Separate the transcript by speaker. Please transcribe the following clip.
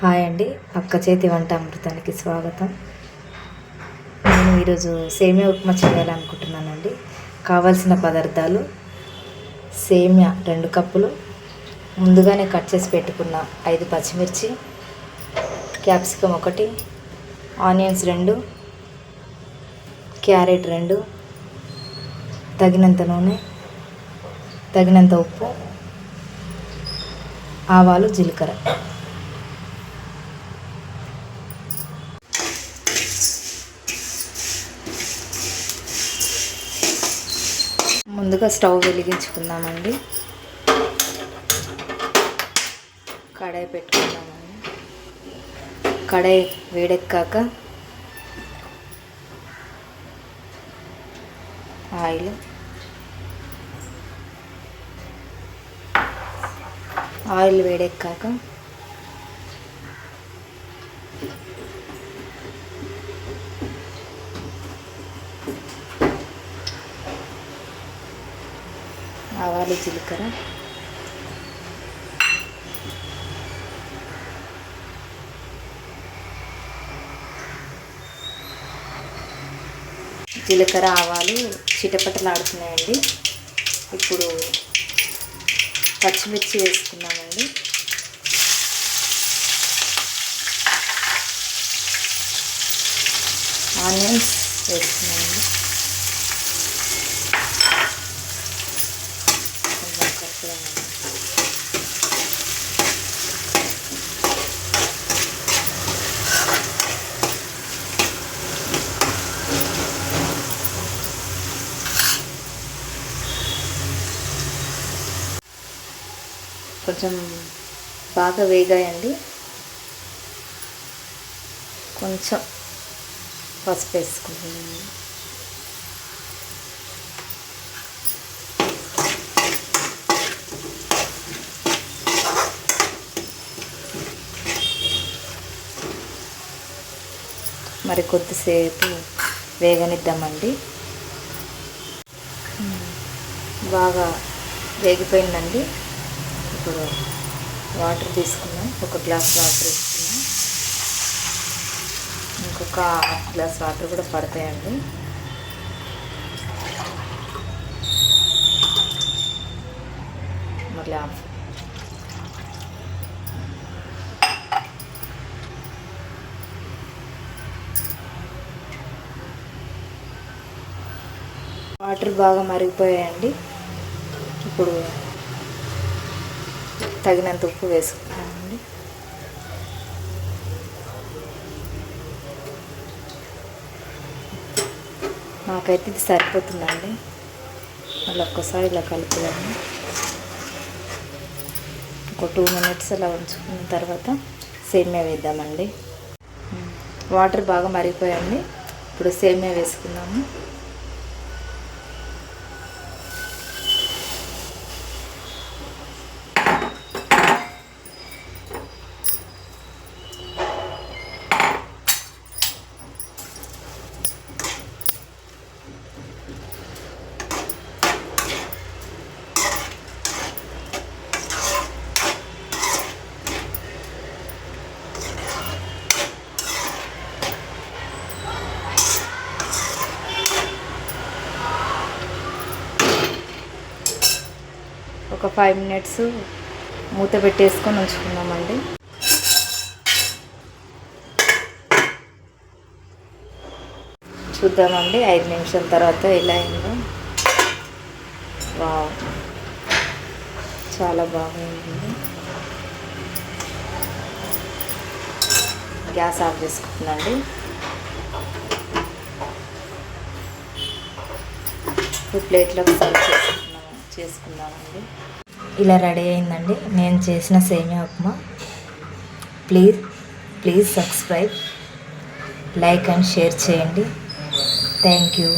Speaker 1: Hi అండి. అక్క చేతి వంట అమృతానికి స్వాగతం. నేను ఈరోజు సేమియా ఉప్మా చేయాలనుకుంటున్నానండి. కావాల్సిన పదార్థాలు సేమియా రెండు కప్పులు. ముందుగానే కట్ చేసి పెట్టుకున్న ఐదు పచ్చిమిర్చి క్యాప్సికమ్ ఒకటి ఆనియన్స్ రెండు క్యారెట్ రెండు తగినంత నూనె తగినంత ఉప్పు ఆవాలు జీలకర్ర. ముందుగా స్టవ్ వెలిగించుకుందామండి. కడాయి పెట్టుకుందామండి. కడాయి వేడెక్కాక ఆయిల్. ఆయిల్ వేడెక్కాక ఆవాలు జీలకర్ర. జీలకర్ర ఆవాలు చిటపటలాడుతున్నాయండి. ఇప్పుడు పచ్చిమిర్చి వేసుకున్నామండి ఆనియన్స్ వేసుకున్నామండి కొంచెం కొంచెం బాగా వేగాయండి. కొంచెం పసుపు వేసుకుంటున్నాను. మరి కొద్దిసేపు వేగనిద్దామండి. బాగా వేగిపోయిందండి. ఇప్పుడు వాటర్ తీసుకున్నాం ఒక గ్లాస్ వాటర్ తీసుకున్నాం. ఇంకొక హాఫ్ గ్లాస్ వాటర్ కూడా పడతాయండి. మళ్ళీ హాఫ్ వాటర్ బాగా మరిగిపోయాయండి. ఇప్పుడు తగినంత ఉప్పు వేసుకున్నామండి నాకైతే ఇది సరిపోతుందండి. మళ్ళీ ఒక్కసారి ఇలా కలుపుదాము. ఒక టూ మినిట్స్ అలా ఉంచుకున్న తర్వాత సేమ్యా వేద్దామండి. వాటర్ బాగా మరిగిపోయండి ఇప్పుడు సేమ్యా వేసుకుందాము. ఒక ఫైవ్ మినిట్స్ మూత పెట్టేసుకొని ఉంచుకుందామండి. చూద్దామండి ఐదు నిమిషాల తర్వాత ఎలా అయిందో. వావ్. చాలా బాగుంది. గ్యాస్ ఆఫ్ చేసుకుంటున్నాండి ఇప్పుడు ప్లేట్లోకి సర్వ్ చేసుకుందామండి. ఇలా రెడీ అయిందండి. నేను చేసిన semiya upma. Please please subscribe like and share చేయండి. Thank you.